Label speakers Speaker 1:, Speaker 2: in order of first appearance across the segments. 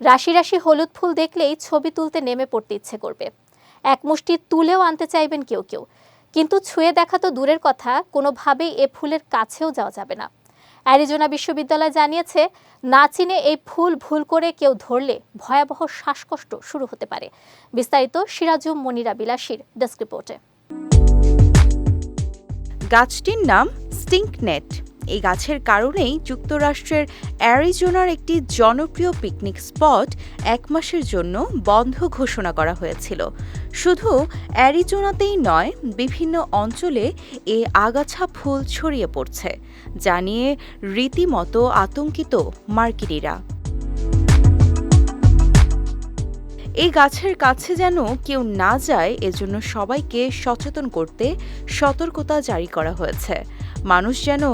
Speaker 1: রাশি রাশি হলুদ ফুল দেখলেই ছবি তুলতে নেমে পড়তে ইচ্ছে করবে। এক মুষ্টি তুলেও আনতে চাইবেন কেউ কেউ। কিন্তু ছুঁয়ে দেখা তো দূরের কথা, কোনোভাবেই এ ফুলের কাছেও যাওয়া যাবে না। অ্যারিজোনা বিশ্ববিদ্যালয় জানিয়েছে, না চিনে এই ফুল ভুল করে কেউ ধরলে ভয়াবহ শ্বাসকষ্ট শুরু হতে পারে। বিস্তারিত সিরাজুম মনিরা বিলাসীর ডেস্ক রিপোর্টে।
Speaker 2: গাছটির নাম স্টিংকনেট। এই গাছের কারণেই যুক্তরাষ্ট্রের অ্যারিজোনার একটি জনপ্রিয় পিকনিক স্পট এক মাসের জন্য বন্ধ ঘোষণা করা হয়েছিল। শুধু অ্যারিজোনাতেই নয়, বিভিন্ন অঞ্চলে এ আগাছা ফুল ছড়িয়ে পড়ছে, যা নিয়ে রীতিমতো আতঙ্কিত মার্কিনিরা। এই গাছের কাছে যেন কেউ না যায়, এজন্য সবাইকে সচেতন করতে সতর্কতা জারি করা হয়েছে। মানুষ যেন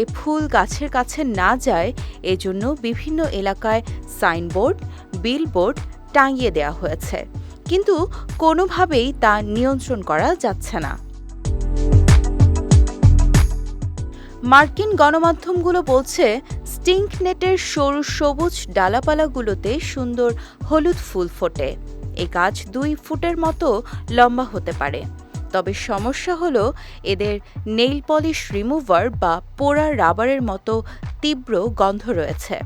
Speaker 2: এ ফুল গাছের কাছে না যায়, এজন্য বিভিন্ন এলাকায় সাইনবোর্ড, বিলবোর্ড টাঙিয়ে দেওয়া হয়েছে। কিন্তু কোনোভাবেই তা নিয়ন্ত্রণ করা যাচ্ছে না। মার্কিন গণমাধ্যমগুলো বলছে স্টিংক নেটের সরু সবুজ ডালাপালাগুলোতে সুন্দর হলুদ ফুল ফোটে। এ গাছ দুই ফুটের মতো লম্বা হতে পারে। তবে সমস্যা হলো এদের নেইল পলিশ রিমুভার বা পোড়া রাবারের মতো তীব্র গন্ধ রয়েছে।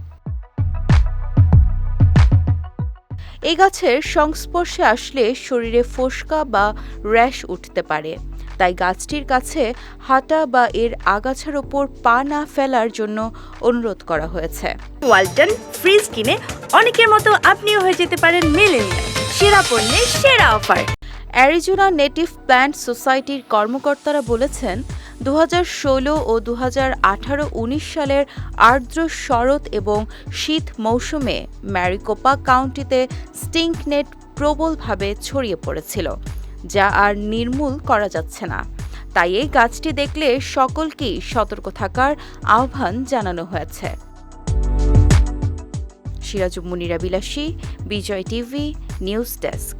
Speaker 2: এই গাছের সংস্পর্শে আসলে শরীরে ফোসকা বা র্যাশ উঠতে পারে। তাই গাছটির কাছে হাঁটা বা এর আগাছার ওপর পা না ফেলার জন্য অনুরোধ করা হয়েছে।
Speaker 3: ওয়ালটন ফ্রিজ কিনে অনেকের মতো আপনিও হয়ে যেতে পারেন মেলেনিয়া সেরা পণ্যের সেরা অফার।
Speaker 2: অ্যারিজোনা নেটিভ প্ল্যান্ট সোসাইটির কর্মকর্তারা বলেছেন দু হাজার ষোলো ও দু আঠারো উনিশ সালের আর্দ্র শরৎ এবং শীত মৌসুমে ম্যারিকোপা কাউন্টিতে স্টিংকনেট প্রবলভাবে ছড়িয়ে পড়েছিল, যা আর নির্মূল করা যাচ্ছে না। তাই এই গাছটি দেখলে সকলকেই সতর্ক থাকার আহ্বান জানানো হয়েছে। সিরাজুম মুনিরা বিলাসী, বিজয় টিভি, নিউজ ডেস্ক।